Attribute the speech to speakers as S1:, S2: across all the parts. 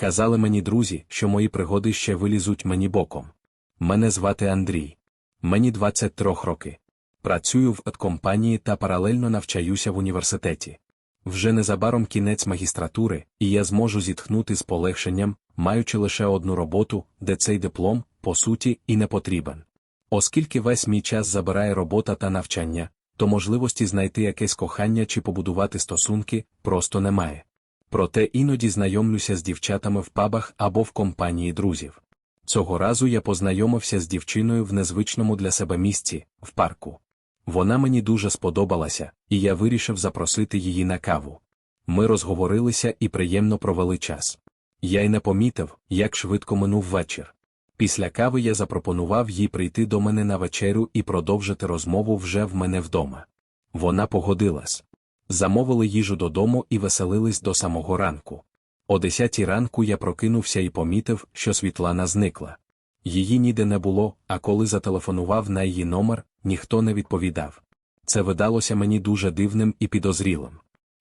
S1: Казали мені друзі, що мої пригоди ще вилізуть мені боком. Мене звати Андрій. Мені 23 роки. Працюю в компанії та паралельно навчаюся в університеті. Вже незабаром кінець магістратури, і я зможу зітхнути з полегшенням, маючи лише одну роботу, де цей диплом, по суті, і не потрібен. Оскільки весь мій час забирає робота та навчання, то можливості знайти якесь кохання чи побудувати стосунки просто немає. Проте іноді знайомлюся з дівчатами в пабах або в компанії друзів. Цього разу я познайомився з дівчиною в незвичному для себе місці, в парку. Вона мені дуже сподобалася, і я вирішив запросити її на каву. Ми розговорилися і приємно провели час. Я й не помітив, як швидко минув вечір. Після кави я запропонував їй прийти до мене на вечерю і продовжити розмову вже в мене вдома. Вона погодилась. Замовили їжу додому і веселились до самого ранку. О десятій ранку я прокинувся і помітив, що Світлана зникла. Її ніде не було, а коли зателефонував на її номер, ніхто не відповідав. Це видалося мені дуже дивним і підозрілим.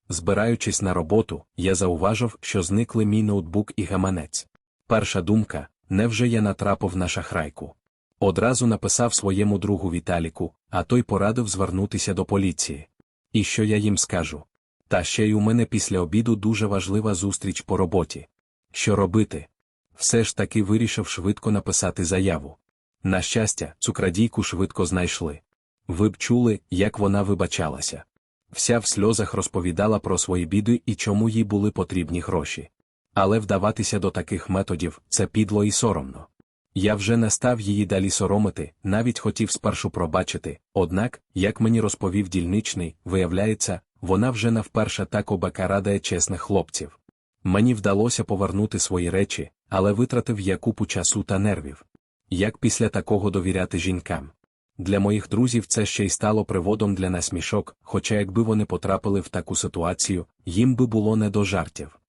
S1: Збираючись на роботу, я зауважив, що зникли мій ноутбук і гаманець. Перша думка невже я натрапив на шахрайку. Одразу написав своєму другу Віталіку, а той порадив звернутися до поліції. І що я їм скажу? Та ще й у мене після обіду дуже важлива зустріч по роботі. Що робити? Все ж таки вирішив швидко написати заяву. На щастя, цукрадійку швидко знайшли. Ви б чули, як вона вибачалася. Вся в сльозах розповідала про свої біди і чому їй були потрібні гроші. Але вдаватися до таких методів це підло і соромно. Я вже не став її далі соромити, навіть хотів спершу пробачити, однак, як мені розповів дільничний, виявляється, вона вже не вперше так обакарадає чесних хлопців. Мені вдалося повернути свої речі, але витратив я купу часу та нервів. Як після такого довіряти жінкам? Для моїх друзів це ще й стало приводом для насмішок, хоча якби вони потрапили в таку ситуацію, їм би було не до жартів.